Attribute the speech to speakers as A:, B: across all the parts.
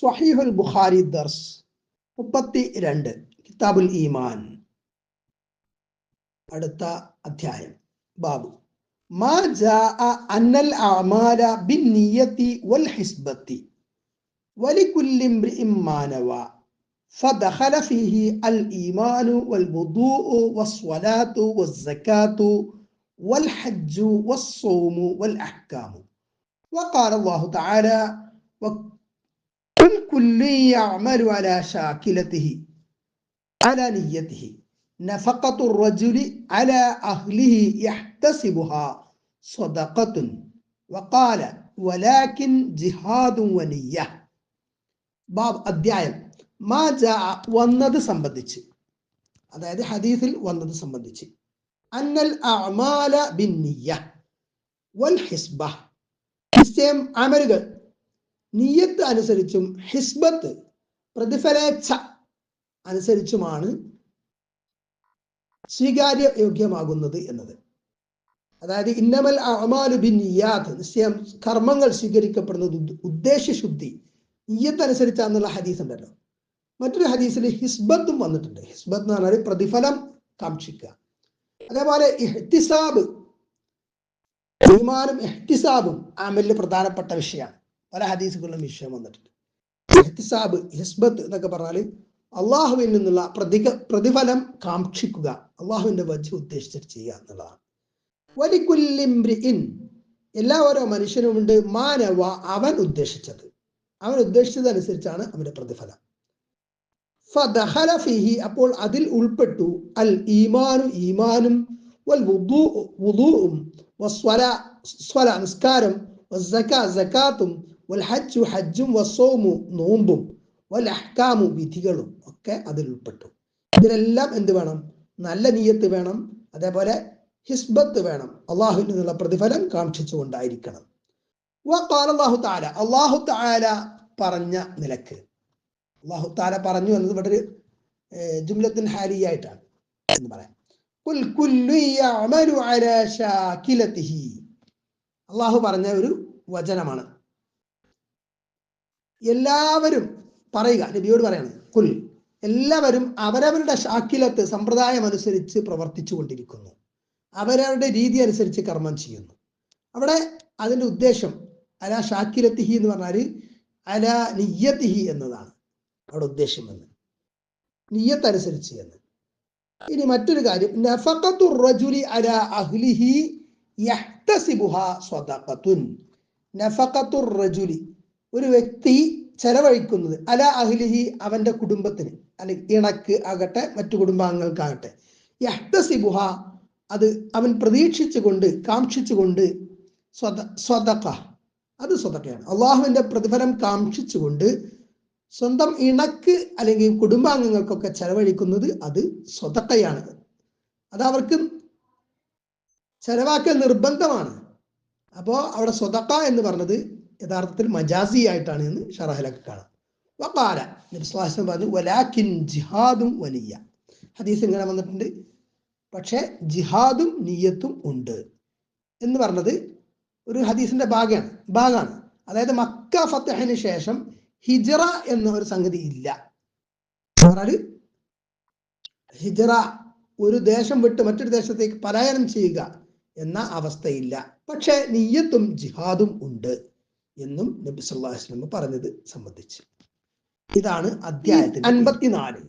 A: സ്വഹീഹുൽ ബുഖാരി ദർസ് മുപ്പത്തി രണ്ട് കിതാബുൽ ഈമാൻ അടുത്ത അധ്യായം ബാബു മാ ജാഅ അന്നൽ അഅമാല ബിന്നിയത്തി വൽ ഹിസ്ബത്തി ولكل امرئ ما نوى فدخل فيه الإيمان والوضوء والصلاة والزكاة والحج والصوم والأحكام وقال الله تعالى وكل كل يعمل على شاكلته على نيته نفقة الرجل على أهله يحتسبها صدقة وقال ولكن جهاد ونية ബാബ് അധ്യായം മാ ജാ വന്നത് സംബന്ധിച്ച് അതായത് ഹദീസിൽ വന്നത് സംബന്ധിച്ച് അന്നൽ അഅമാല ബിന്നിയ വൽ ഹിസ്ബ നിശ്ചയം അമലുകൾ നിയത്ത് അനുസരിച്ചും ഹിസ്ബത്ത് പ്രതിഫലേച്ഛ അനുസരിച്ചുമാണ് സ്വീകാര്യ യോഗ്യമാകുന്നത് എന്നത്. അതായത് ഇന്നമൽ അമാലു ബിൻ നിയാത്ത് നിശ്ചയം കർമ്മങ്ങൾ സ്വീകരിക്കപ്പെടുന്നത് ഉദ്ദേശശുദ്ധി നിയ്യത്ത് അനുസരിച്ചാന്നുള്ള ഹദീസ് ഉണ്ടല്ലോ മറ്റൊരു ഹദീസിൽ ഹിസ്ബത്തും വന്നിട്ടുണ്ട്. ഹിസ്ബത്ത് എന്ന് പറഞ്ഞാൽ പ്രതിഫലം കാക്ഷിക്കുക അതേപോലെ ഇഹ്തിസാബ് ഈമാനും എഹ്തിസാബും ആമലിൽ പ്രധാനപ്പെട്ട വിഷയമാണ്. പല ഹദീസുകളിലും വിഷയം വന്നിട്ടുണ്ട്. ഹിസ്ബത്ത് എന്നൊക്കെ പറഞ്ഞാൽ അള്ളാഹുവിൽ നിന്നുള്ള പ്രതിക പ്രതിഫലം കാക്ഷിക്കുക അള്ളാഹുവിന്റെ വജ് ഉദ്ദേശിച്ചിട്ട് ചെയ്യുക എന്നുള്ളതാണ്. വലിക്കുല്ലിംബ്രിഇൻ എല്ലാ ഓരോ മനുഷ്യനും ഉണ്ട് മാനവ അവൻ ഉദ്ദേശിച്ചത്. അവൻ ഉദ്ദേശിച്ചതനുസരിച്ചാണ് അവന്റെ പ്രതിഫലം. ഫീഹി അപ്പോൾ അതിൽ ഉൾപ്പെട്ടു അൽ ഈമാനും ഈമാനും വൽ വുദൂ വുദൂഉം വസ്വല സ്വല നിസ്കാരം വൽ ഹജ്ജു വസ്സൗമു നോമ്പും വൽ അഹ്കാമു വിധികളും ഒക്കെ അതിൽ ഉൾപ്പെട്ടു. ഇതിലെല്ലാം എന്ത് വേണം? നല്ല നീയത്ത് വേണം. അതേപോലെ ഹിസ്ബത്ത് വേണം. അള്ളാഹുവിൽ നിന്നുള്ള പ്രതിഫലം കാക്ഷിച്ചുകൊണ്ടായിരിക്കണം. കൊണ്ടായിരിക്കണം അള്ളാഹു തആല. അല്ലാഹു തആല പറഞ്ഞ നിലയ്ക്ക്. അള്ളാഹു തആല പറഞ്ഞു എന്നത് ഇവിടെ ഒരു ജുംലത്തിൻ ഹാലിയായിട്ടാണ് എന്ന് പറയാം. അള്ളാഹു പറഞ്ഞ ഒരു വചനമാണ്. എല്ലാവരും പറയുക നബിയോട് പറയാണ് കുൽ എല്ലാവരും അവരവരുടെ ഷാക്കിലത്ത് സമ്പ്രദായം അനുസരിച്ച് പ്രവർത്തിച്ചു കൊണ്ടിരിക്കുന്നു. അവരവരുടെ രീതി അനുസരിച്ച് കർമ്മം ചെയ്യുന്നു. അവിടെ അതിന്റെ ഉദ്ദേശം അല ഷാക്കിലത്തിഹി എന്ന് പറഞ്ഞാൽ അല നിയ്യത്തിഹി എന്നതാണ് അവിടെ ഉദ്ദേശം എന്ന്. നിയ്യത്തനുസരിച്ച് എന്ന്. ഇനി മറ്റൊരു കാര്യം നഫഖത്തു റജുലി അല അഹ്ലിഹി റജുലി ഒരു വ്യക്തി ചെലവഴിക്കുന്നത് അല അഹ്ലിഹി അവന്റെ കുടുംബത്തിന് അല്ലെങ്കിൽ ഇണക്ക് ആകട്ടെ മറ്റു കുടുംബാംഗങ്ങൾക്കാകട്ടെ. യഹ്തസിബുഹ അത് അവൻ പ്രതീക്ഷിച്ചുകൊണ്ട് കാംക്ഷിച്ചുകൊണ്ട് സ്വത അത് സ്വതക്കയാണ് അള്ളാഹുവിന്റെ പ്രതിഫലം കാംക്ഷിച്ചുകൊണ്ട് സ്വന്തം ഇണക്ക് അല്ലെങ്കിൽ കുടുംബാംഗങ്ങൾക്കൊക്കെ ചെലവഴിക്കുന്നത് അത് സ്വതക്കയാണ് അത് അവർക്ക് ചെലവാക്കൽ നിർബന്ധമാണ്. അപ്പോൾ അവിടെ സ്വതക്ക എന്ന് പറഞ്ഞത് യഥാർത്ഥത്തിൽ മജാസി ആയിട്ടാണ് എന്ന് ഷറഹലൊക്കെ കാണാം. വക്കാല പറഞ്ഞു വലാക്കിൻ ജിഹാദും വലിയ ഹദീസ് ഇങ്ങനെ വന്നിട്ടുണ്ട്. പക്ഷേ ജിഹാദും നീയത്തും ഉണ്ട് എന്ന് പറഞ്ഞത് ഒരു ഹദീസിന്റെ ഭാഗമാണ് ഭാഗമാണ് അതായത് മക്ക ഫത്തഹിന് ശേഷം ഹിജറ എന്ന ഒരു സംഗതി ഇല്ല. ഹിജറ ഒരു ദേശം വിട്ട് മറ്റൊരു ദേശത്തേക്ക് പലായനം ചെയ്യുക എന്ന അവസ്ഥയില്ല. പക്ഷേ നീയത്തും ജിഹാദും ഉണ്ട്. എന്നും നബി സല്ലല്ലാഹു അലൈഹി വസല്ലം പറഞ്ഞത് സംബന്ധിച്ച് ഇതാണ് അധ്യായത്തിൽ അൻപത്തിനാല്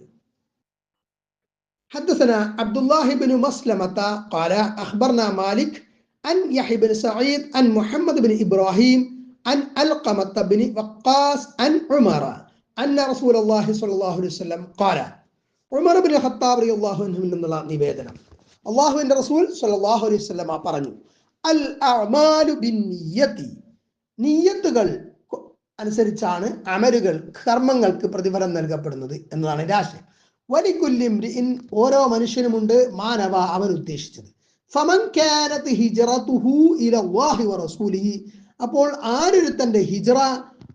A: حدثنا عبد الله بن مسلمة قال أخبرنا مالك عن يحيى بن سعيد عن محمد بن إبراهيم عن ألقمة بن وقاص عن عمر أن رسول الله صلى الله عليه وسلم قال عمر بن الخطاب رضي الله عنه من الله നിവേദനം അള്ളാഹുവിന്റെ റസൂൽ സല്ലല്ലാഹു അലൈഹി വസല്ലമ പറഞ്ഞു അൽ അഅമാലു ബിന്നിയത്തി നിയ്യത്തുകൾ അനുസരിച്ചാണ് അമരുകൾ കർമ്മങ്ങൾക്ക് പ്രതിഫലം നൽകപ്പെടുന്നത് എന്നതാണ് രാശയം വലിക്കുല്യം ഓരോ മനുഷ്യനുമുണ്ട് മാനവ അവൻ ഉദ്ദേശിച്ചത്. അപ്പോൾ ആരൊരുത്തന്റെ ഹിജ്റ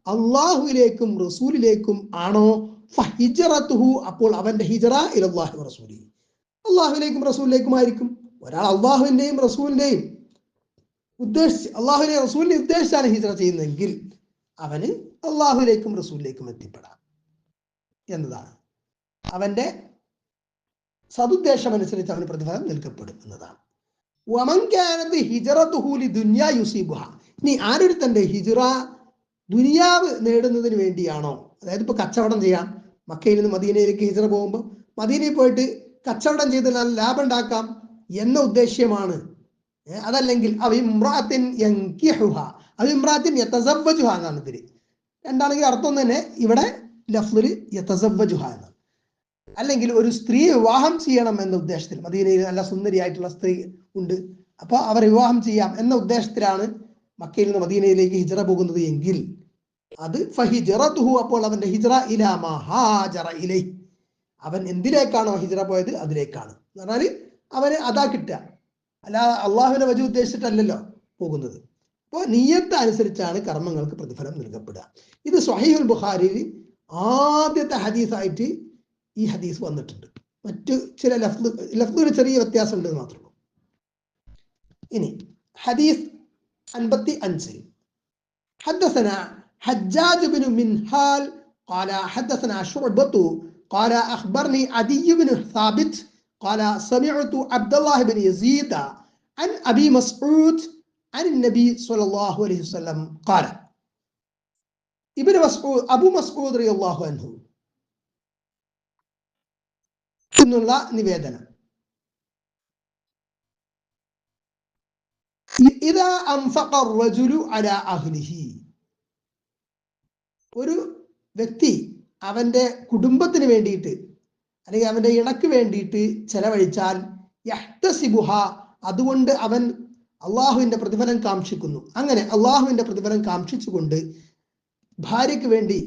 A: അള്ളാഹുവിലേക്കും റസൂലിലേക്കും ആണോ? ഫഹിജ്റത്തുഹു അപ്പോൾ അവന്റെ ഹിജറ ഇലല്ലാഹി റസൂലി അള്ളാഹുവിലേക്കും റസൂലിലേക്കും ആയിരിക്കും. ഒരാൾ അള്ളാഹുവിന്റെയും റസൂലിന്റെയും ഉദ്ദേശിച്ച് അള്ളാഹുലെ റസൂലിനെ ഉദ്ദേശിച്ചാണ് ഹിജ്റ ചെയ്യുന്നതെങ്കിൽ അവന് അള്ളാഹുലേക്കും റസൂലിലേക്കും എത്തിപ്പെടാം എന്നതാണ്. അവന്റെ സതുദ്ദേശം അനുസരിച്ച് അവന് പ്രതിഫലം നൽകപ്പെടും എന്നതാണ്. വമങ്കാനത്ത് ഹിജറത്തുഹൂലി ദുന്യാ യുസീബുഹ. ഇനി ആരൊരുത്തന്റെ ഹിജറ ദുനിയാവ് നേടുന്നതിന് വേണ്ടിയാണോ? അതായത് ഇപ്പൊ കച്ചവടം ചെയ്യാം. മക്കയിൽ നിന്ന് മദീനയിലേക്ക് ഹിജറ പോകുമ്പോൾ മദീനയിൽ പോയിട്ട് കച്ചവടം ചെയ്ത് നല്ല ലാഭം ഉണ്ടാക്കാം എന്ന ഉദ്ദേശ്യമാണ് അതല്ലെങ്കിൽ അവിമ്രാത്തിൻ യങ്കിഹുഹ അവിമ്രാത്തിൻ യതസവ്വജുഹ എന്നാണ് ഇതിൽ രണ്ടാണെങ്കിൽ അർത്ഥം തന്നെ ഇവിടെ ലഫ്ലിൽ യതസവ്വജുഹ എന്നാണ്. അല്ലെങ്കിൽ ഒരു സ്ത്രീ വിവാഹം ചെയ്യണം എന്ന ഉദ്ദേശത്തിൽ മദീനയിൽ നല്ല സുന്ദരിയായിട്ടുള്ള സ്ത്രീ ഉണ്ട് അപ്പോൾ അവർ വിവാഹം ചെയ്യാം എന്ന ഉദ്ദേശത്തിലാണ് മക്കയിൽ നിന്ന് മദീനയിലേക്ക് ഹിജറ പോകുന്നത് എങ്കിൽ അത് ഫഹിജറതുഹു അപ്പോൾ അവന്റെ ഹിജറ ഇലാ മഹാജറ ഇലൈ അവൻ എന്തിലേക്കാണോ ഹിജറ പോയത് അതിലേക്കാണ്. എന്ന് പറഞ്ഞാൽ അവന് അതാ കിട്ടുക. അല്ലാതെ അള്ളാഹുവിനെ വജു ഉദ്ദേശിച്ചിട്ടല്ലല്ലോ പോകുന്നത് അപ്പോൾ നീയത്ത് അനുസരിച്ചാണ് കർമ്മങ്ങൾക്ക് പ്രതിഫലം നൽകപ്പെടുക ഇത് സ്വഹീഹുൽ ബുഖാരിയിൽ ആദ്യത്തെ ഹദീസായിട്ട് ഈ ഹദീസ് വന്നിട്ടുണ്ട് മറ്റു ചില ലഫ്ദ് ലഫ്ദിന് ചെറിയ വ്യത്യാസം ഉണ്ടെന്ന് മാത്രമേ ഉള്ളൂ ഇനി ഹദീസ് അൻപത്തി അഞ്ച് حدثنا حجاج بن منهال قال حدثنا شعبة قال أخبرني عدي بن ثابت قال سمعت عبد الله بن يزيد عن أبي مسعود عن النبي صلى الله عليه وسلم قال ابن مسعود أبو مسعود رضي الله عنه എന്നുള്ള നിവേദനം ഇതാ അൻഫഖ റജുലു അലാ അഹ്ലിഹി ഒരു വ്യക്തി അവന്റെ കുടുംബത്തിന് വേണ്ടിയിട്ട് അല്ലെങ്കിൽ അവന്റെ ഇണക്ക് വേണ്ടിയിട്ട് ചെലവഴിച്ചാൽ യഹ്തസിബുഹ അതുകൊണ്ട് അവൻ അള്ളാഹുവിന്റെ പ്രതിഫലം കാക്ഷിക്കുന്നു അങ്ങനെ അള്ളാഹുവിന്റെ പ്രതിഫലം കാക്ഷിച്ചുകൊണ്ട് ഭാര്യയ്ക്ക് വേണ്ടി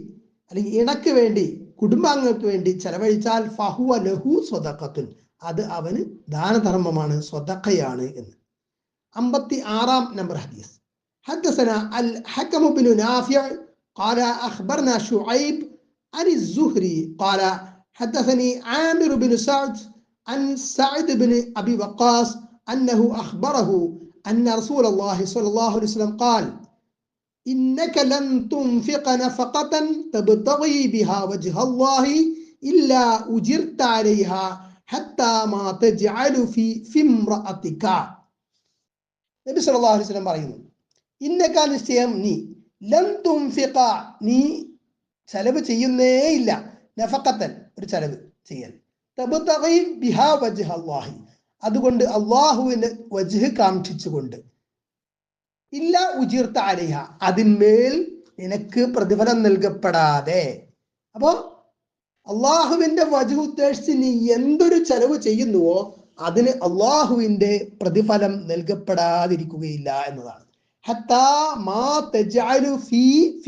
A: അല്ലെങ്കിൽ ഇണക്ക് വേണ്ടി കുടുംബാംഗങ്ങൾക്ക് വേണ്ടി ചെലവഴിച്ചാൽ ഫഹുവ ലഹു സ്വതക്കത്തുൻ അത് അവന് ദാനധർമ്മമാണ് സ്വതക്കയാണ് എന്ന് അമ്പത്തി ആറാം നമ്പർ ഹദീസ് حدثنا الحكم بن نافع قال أخبرنا شعيب عن الزهري قال حدثني عامر بن سعد عن سعد بن أبي وقاص أنه أخبره أن رسول الله صلى الله عليه وسلم قال إنك لن تنفق نفقة تبتغي بها وجه الله إلا أجرت عليها حتى ما تجعل في في امرأتك നബി സല്ലല്ലാഹു അലൈഹി വസല്ലം പറയുന്നു ഇന്നക നിശ്ചയം നീ ലം തുംഫിഖ നീ ചെലവ് ചെയ്യുന്നേ ഇല്ല നഫഖത്തൻ ഒരു ചെലവ് ചെയ്യൽ അല്ലാഹി. അതുകൊണ്ട് അള്ളാഹുവിന്റെ വജ്ഹ് കാക്ഷിച്ചുകൊണ്ട്. ഇല്ല ഉജീർത്ത അലിഹ. അതിന്മേൽ നിനക്ക് പ്രതിഫലം നൽകപ്പെടാതെ. അപ്പോ അള്ളാഹുവിന്റെ വജു ഉദ്ദേശിച്ച് നീ എന്തൊരു ചെലവ് ചെയ്യുന്നുവോ അതിന് അള്ളാഹുവിന്റെ പ്രതിഫലം നൽകപ്പെടാതിരിക്കുകയില്ല എന്നതാണ്. ഹത്താ മാ ഫി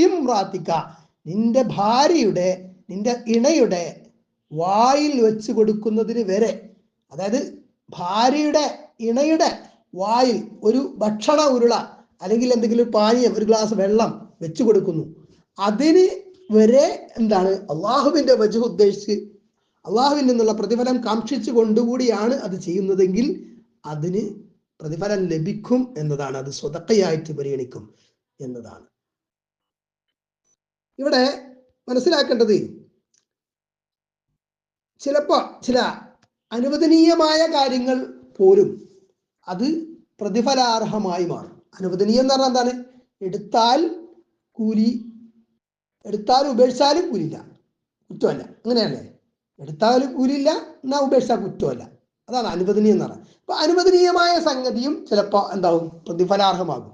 A: നിന്റെ ഭാര്യയുടെ നിന്റെ ഇണയുടെ വായിൽ വെച്ച് കൊടുക്കുന്നതിന് വരെ അതായത് ഭാര്യയുടെ ഇണയുടെ വായിൽ ഒരു ഭക്ഷണ ഉരുള അല്ലെങ്കിൽ എന്തെങ്കിലും പാനീയം ഒരു ഗ്ലാസ് വെള്ളം വെച്ചു കൊടുക്കുന്നു. അതിന് വരെ എന്താണ്? അള്ളാഹുവിന്റെ വജു ഉദ്ദേശിച്ച് അള്ളാഹുവിൽ നിന്നുള്ള പ്രതിഫലം കാക്ഷിച്ചു കൊണ്ടുകൂടിയാണ് അത് ചെയ്യുന്നതെങ്കിൽ അതിന് പ്രതിഫലം ലഭിക്കും എന്നതാണ്. അത് സ്വതക്കയായിട്ട് പരിഗണിക്കും എന്നതാണ്. ഇവിടെ മനസ്സിലാക്കേണ്ടത് ചിലപ്പോ ചില അനുവദനീയമായ കാര്യങ്ങൾ പോലും അത് പ്രതിഫലാർഹമായി മാറും. അനുവദനീയം എന്ന് പറഞ്ഞാൽ എന്താണ്? എടുത്താൽ കൂലി എടുത്താൽ ഉപേക്ഷിച്ചാലും കൂലിയില്ല. കുറ്റമല്ല. അങ്ങനെയല്ലേ? എടുത്താലും കൂലിയില്ല എന്നാ ഉപേക്ഷിച്ചാൽ കുറ്റമല്ല. അതാണ് അനുവദനീയം എന്ന് പറയുന്നത്. അപ്പൊ അനുവദനീയമായ സംഗതിയും ചിലപ്പോൾ എന്താവും? പ്രതിഫലാർഹമാകും.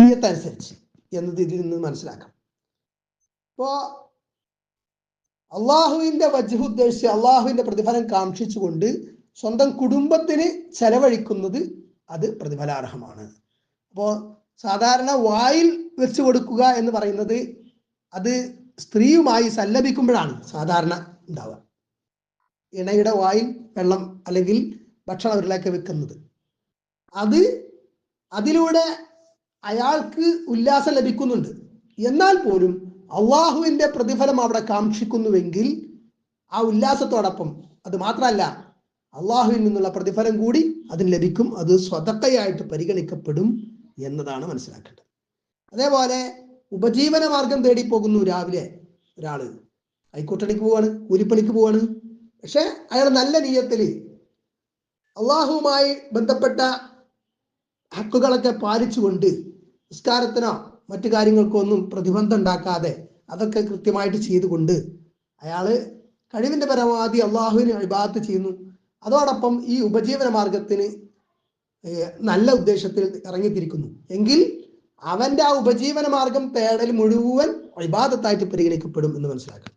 A: തീയത്തനുസരിച്ച്. എന്നത് ഇതിൽ നിന്ന് മനസ്സിലാക്കാം. ഇപ്പോ അള്ളാഹുവിന്റെ വജുഹ് ഉദ്ദേശിച്ച് അള്ളാഹുവിന്റെ പ്രതിഫലം കാക്ഷിച്ചുകൊണ്ട് സ്വന്തം കുടുംബത്തിന് ചെലവഴിക്കുന്നത് അത് പ്രതിഫലാർഹമാണ്. അപ്പോൾ സാധാരണ വായിൽ വെച്ച് കൊടുക്കുക എന്ന് പറയുന്നത് അത് സ്ത്രീയുമായി സല്ലപിക്കുമ്പോഴാണ് സാധാരണ ഉണ്ടാവുക. ഇണയുടെ വായിൽ വെള്ളം അല്ലെങ്കിൽ ഭക്ഷണം അവരിലേക്ക് വെക്കുന്നത്. അത് അതിലൂടെ അയാൾക്ക് ഉല്ലാസം ലഭിക്കുന്നുണ്ട്. എന്നാൽ പോലും അള്ളാഹുവിന്റെ പ്രതിഫലം അവിടെ കാക്ഷിക്കുന്നുവെങ്കിൽ ആ ഉല്ലാസത്തോടൊപ്പം അത് മാത്രമല്ല അള്ളാഹുവിൽ നിന്നുള്ള പ്രതിഫലം കൂടി അതിന് ലഭിക്കും. അത് സ്വതക്കയായിട്ട് പരിഗണിക്കപ്പെടും എന്നതാണ് മനസ്സിലാക്കേണ്ടത്. അതേപോലെ ഉപജീവന മാർഗം തേടി പോകുന്നു രാവിലെ ഒരാൾ. കൈക്കൂട്ടണിക്ക് പോവാണ് കൂലിപ്പണിക്ക് പോവാണ്. പക്ഷെ അയാൾ നല്ല നീയത്തിൽ അള്ളാഹുവുമായി ബന്ധപ്പെട്ട ഹക്കുകളൊക്കെ പാലിച്ചുകൊണ്ട് നിസ്കാരത്തിനോ മറ്റു കാര്യങ്ങൾക്കൊന്നും പ്രതിബന്ധം ഉണ്ടാക്കാതെ അതൊക്കെ കൃത്യമായിട്ട് ചെയ്തുകൊണ്ട് അയാൾ കഴിവിന്റെ പരമാവധി അള്ളാഹുവിന് ഇബാദത്ത് ചെയ്യുന്നു. അതോടൊപ്പം ഈ ഉപജീവന മാർഗത്തിന് നല്ല ഉദ്ദേശത്തിൽ ഇറങ്ങിത്തിരിക്കുന്നു. എങ്കിൽ അവന്റെ ആ ഉപജീവന മാർഗം തേടൽ മുഴുവൻ ഇബാദത്തായിട്ട് പരിഗണിക്കപ്പെടും എന്ന് മനസ്സിലാക്കണം